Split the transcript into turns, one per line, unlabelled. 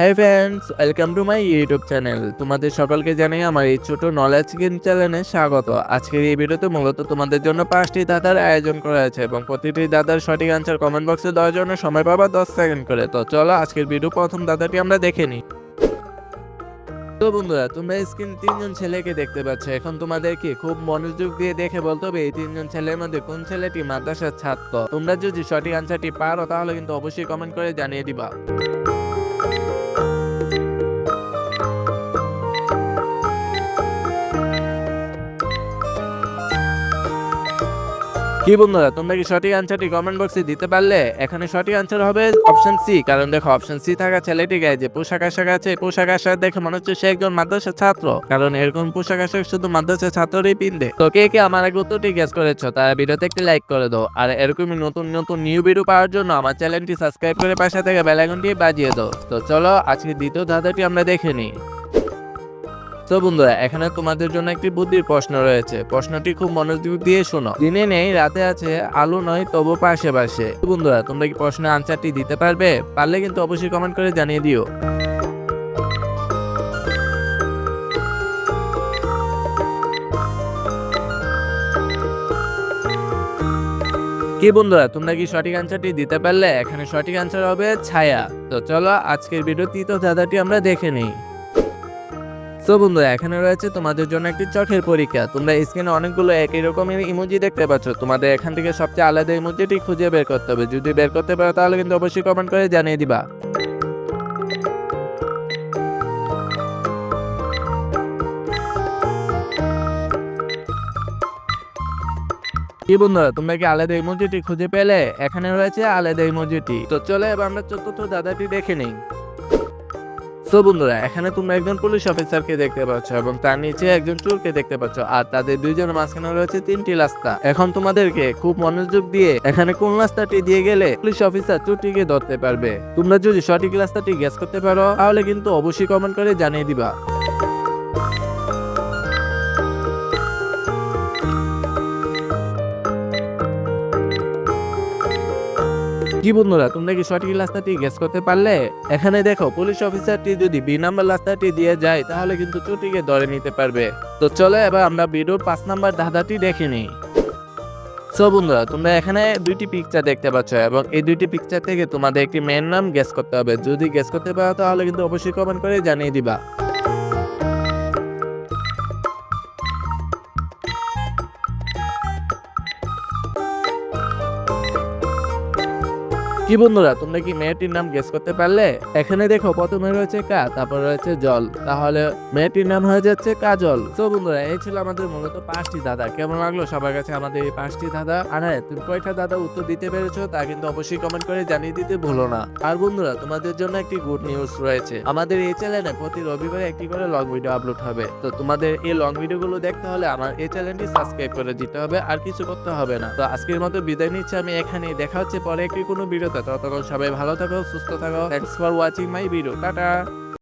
হ্যাঁ friends welcome to my YouTube channel তোমাদের সকলকে জানাই আমার এই ছোট নলেজ গেম চ্যানেলে স্বাগত। আজকের এই ভিডিওতে মূলত তোমাদের জন্য পাঁচটি দাদার আয়োজন করা আছে এবং প্রতিটি দাদার সঠিক আনসার কমেন্ট বক্সে দেওয়ার জন্য সময় পাবা দশ সেকেন্ড করে। তো চলো আজকের ভিডিও প্রথম দাদাটি আমরা দেখে নিই। তো বন্ধুরা, তোমরা স্ক্রিন তিনজন ছেলেকে দেখতে পাচ্ছ। এখন তোমাদেরকে খুব মনোযোগ দিয়ে দেখে বলতে হবে এই তিনজন ছেলের মধ্যে কোন ছেলেটি মাদ্রাসার ছাত্র। তোমরা যদি সঠিক আনসারটি পারো তাহলে কিন্তু অবশ্যই কমেন্ট করে জানিয়ে দিবা। কি বন্ধুরা তোমরা কি সঠিক আনসারটি কমেন্ট বক্সে দিতে পারলে? এখানে সঠিক আনসার হবে অপশন সি কারণ দেখো অপশন সি থাকা ছেলেটি গায়ে যে পোশাক আশাক আছে পোশাক আশাক দেখে মনে হচ্ছে সে একজন মাদ্রাসার ছাত্র। কারণ এরকম পোশাক আশাক শুধু মাদ্রাসার ছাত্রই পিনবে। তো কে কে আমার আগে উত্তরটি গেস করেছ, তারা ভিডিওতে একটি লাইক করে দাও। আর এরকমই নতুন নতুন নিউ ভিডিও পাওয়ার জন্য আমার চ্যানেলটি সাবস্ক্রাইব করে পাশে থেকে বেল আইকনটি বাজিয়ে দাও। তো চলো আজকে দ্বিতীয় ধাঁধাটি আমরা দেখে নিই। তো বন্ধুরা, এখানে তোমাদের জন্য একটি বুদ্ধির প্রশ্ন রয়েছে। প্রশ্নটি খুব মনোযোগ দিয়ে শোনো। দিনে নেই, রাতে আছে, আলো নয় তবু পাশে পাশে। বন্ধুরা, তোমরা কি প্রশ্নের আনসারটি দিতে পারবে? পারলে কিন্তু অবশ্যই কমেন্ট করে জানিয়ে দিও। কি বন্ধুরা, তোমরা কি সঠিক আনসারটি দিতে পারলে? এখানে সঠিক আনসার হবে ছায়া। তো চলো, আজকের ভিডিও তৃতীয় দাদাটি আমরা দেখে নিই। তো বন্ধুরা, এখানে রয়েছে তোমাদের জন্য একটি চোখের পরীক্ষা। তোমরা স্ক্রিনে অনেকগুলো একই রকমের ইমোজি দেখতে পাচ্ছ। তোমাদের এখান থেকে সবচেয়ে আলাদা ইমোজিটি খুঁজে বের করতে হবে। যদি বের করতে পারো, তাহলে কিন্তু অবশ্যই কমেন্ট করে জানিয়ে দিবা। কি বন্ধুরা, তোমরা কি আলাদা ইমোজিটি খুঁজে পেলে? এখানে রয়েছে আলাদা ইমোজিটি তো চলে এবার আমরা চতুর্থ দাদাটি দেখে নিই। সো বন্ধুরা, এখানে তোমরা একজন পুলিশ অফিসারকে দেখতে পাচ্ছ এবং তার নিচে একজন চোরকে দেখতে পাচ্ছ আর তাদের দুইজনের মাঝখানে রয়েছে তিনটি রাস্তা। এখন তোমাদেরকে খুব মনোযোগ দিয়ে এখানে কোন রাস্তাটি দিয়ে গেলে পুলিশ অফিসার চোরটিকে ধরতে পারবে? তোমরা যদি সঠিক রাস্তাটি গ্যাস করতে পারো, তাহলে কিন্তু অবশ্যই কমেন্ট করে জানিয়ে দিবা। কি বন্ধুরা, তোমরা কি সঠিক রাস্তাটি গেস করতে পারলে? এখানে দেখো পুলিশ অফিসারটি যদি বি নাম্বার রাস্তাটি দিয়ে যায়, তাহলে কিন্তু চুটিকে ধরে নিতে পারবে। তো চলো এবার আমরা ভিডিওর পাঁচ নাম্বার ধাঁধাটি দেখে নিই। সো বন্ধুরা, তোমরা এখানে দুইটি পিকচার দেখতে পাচ্ছ, এবং এই দুইটি পিকচার থেকে তোমাদের একটি মেয়ের নাম গেস করতে হবে। যদি গেস করতে পারো, তাহলে কিন্তু অবশ্যই কমেন্ট করে জানিয়ে দিবা। কি বন্ধুরা, তোমরা কি মেয়েটির নাম গেস করতে পারলে? এখানে দেখো, প্রথমে রয়েছে কা, তারপর রয়েছে জল। তাহলে মেয়েটির নাম হয়ে যাচ্ছে কাজল। তো বন্ধুরা, এই ছিল আমাদের মূলত পাঁচটি দাদা কেমন লাগল? সবার কাছে আমাদের এই পাঁচটি দাদা আর হ্যাঁ তুমি কয়টা দাদা উত্তর দিতে পেরেছ তা কিন্তু অবশ্যই কমেন্ট করে জানিয়ে দিতে ভুলো না। আর বন্ধুরা, তোমাদের জন্য একটি গুড নিউজ রয়েছে। আমাদের এই চ্যানেলে প্রতি রবিবারে একটি করে লং ভিডিও আপলোড হবে। তো তোমাদের এই লং ভিডিওগুলো দেখতে হলে আমার এই চ্যানেলটি সাবস্ক্রাইব করে দিতে হবে, আর কিছু করতে হবে না। তো আজকের মতো বিদায় নিচ্ছি, আমি এখানেই। দেখা হচ্ছে পরে একটি কোনো ভিডিওতে ততক্ষণ সবাই ভালো থাকো সুস্থ থাকো। Thanks for watching my video tata.